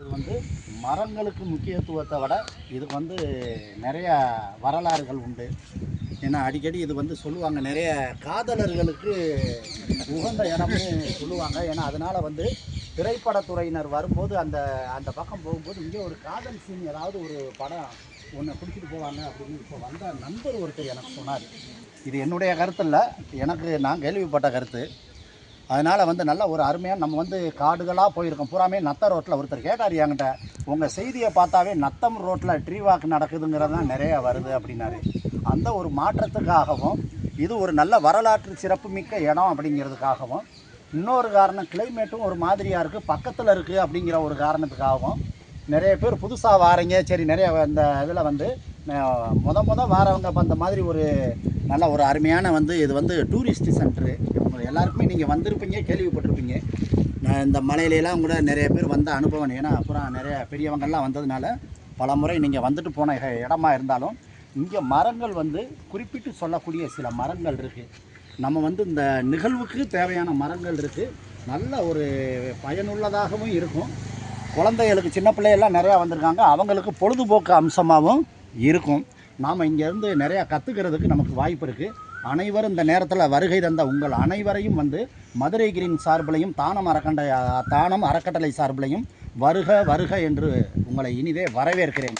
இது வந்து மரங்களுக்கு முக்கியத்துவத்தை விட இதுக்கு வந்து நிறைய வரலாறுகள் உண்டு. ஏன்னா அடிக்கடி இது வந்து சொல்லுவாங்க நிறைய காதலர்களுக்கு உகந்த இடம்னு சொல்லுவாங்க. ஏன்னா அதனால் வந்து திரைப்படத்துறையினர் வரும்போது அந்த அந்த பக்கம் போகும்போது இங்கே ஒரு காதல் சீன் ஏதாவது ஒரு படம் ஒன்று பிடிச்சிட்டு போவாங்க அப்படின்னு இப்போ வந்த நண்பர் ஒருத்தர் எனக்கு சொன்னார். இது என்னுடைய கருத்து இல்லை எனக்கு நான் கேள்விப்பட்ட கருத்து. அதனால் வந்து நல்ல ஒரு அருமையாக நம்ம வந்து காடுகளாக போயிருக்கோம். பூராமே நத்த ரோட்டில் ஒருத்தர் கேட்டார் என்கிட்ட உங்கள் செய்தியை பார்த்தாவே நத்தம் ரோட்டில் ட்ரீ வாக் நடக்குதுங்கிறது தான் நிறைய வருது அப்படின்னாரு. அந்த ஒரு மாற்றத்துக்காகவும் இது ஒரு நல்ல வரலாற்று சிறப்புமிக்க இடம் அப்படிங்கிறதுக்காகவும் இன்னொரு காரணம் கிளைமேட்டும் ஒரு மாதிரியாக இருக்குது பக்கத்தில் இருக்குது அப்படிங்கிற ஒரு காரணத்துக்காகவும் நிறைய பேர் புதுசாக வாரீங்க. சரி நிறைய இந்த இதில் வந்து முத முத வாரவங்க அந்த மாதிரி ஒரு நல்ல ஒரு அருமையான வந்து இது வந்து டூரிஸ்ட் சென்ட்ரு எல்லாருக்குமே நீங்கள் வந்திருப்பீங்க கேள்விப்பட்டிருப்பீங்க. நான் இந்த மலையிலலாம் கூட நிறைய பேர் வந்த அனுபவம். ஏன்னா அப்புறம் நிறைய பெரியவங்கள்லாம் வந்ததுனால பல முறை நீங்கள் வந்துட்டு போன இடமா இருந்தாலும் இங்கே மரங்கள் வந்து குறிப்பிட்டு சொல்லக்கூடிய சில மரங்கள் இருக்குது நம்ம வந்து இந்த நிகழ்வுக்கு தேவையான மரங்கள் இருக்குது நல்ல ஒரு பயனுள்ளதாகவும் இருக்கும். குழந்தைகளுக்கு சின்ன பிள்ளையெல்லாம் நிறையா வந்திருக்காங்க. அவங்களுக்கு பொழுதுபோக்கு அம்சமாகவும் இருக்கும். நாம் இங்கேருந்து நிறையா கற்றுக்கிறதுக்கு நமக்கு வாய்ப்பு இருக்குது அனைவரும் இந்த நேரத்தில் வருகை தந்த உங்கள் அனைவரையும் வந்து மதுரை கிரீன் சார்பிலையும் தானம் அறக்கண்டை தானம் அறக்கட்டளை சார்பிலையும் வருக வருக என்று உங்களை இனிதே வரவேற்கிறேன்.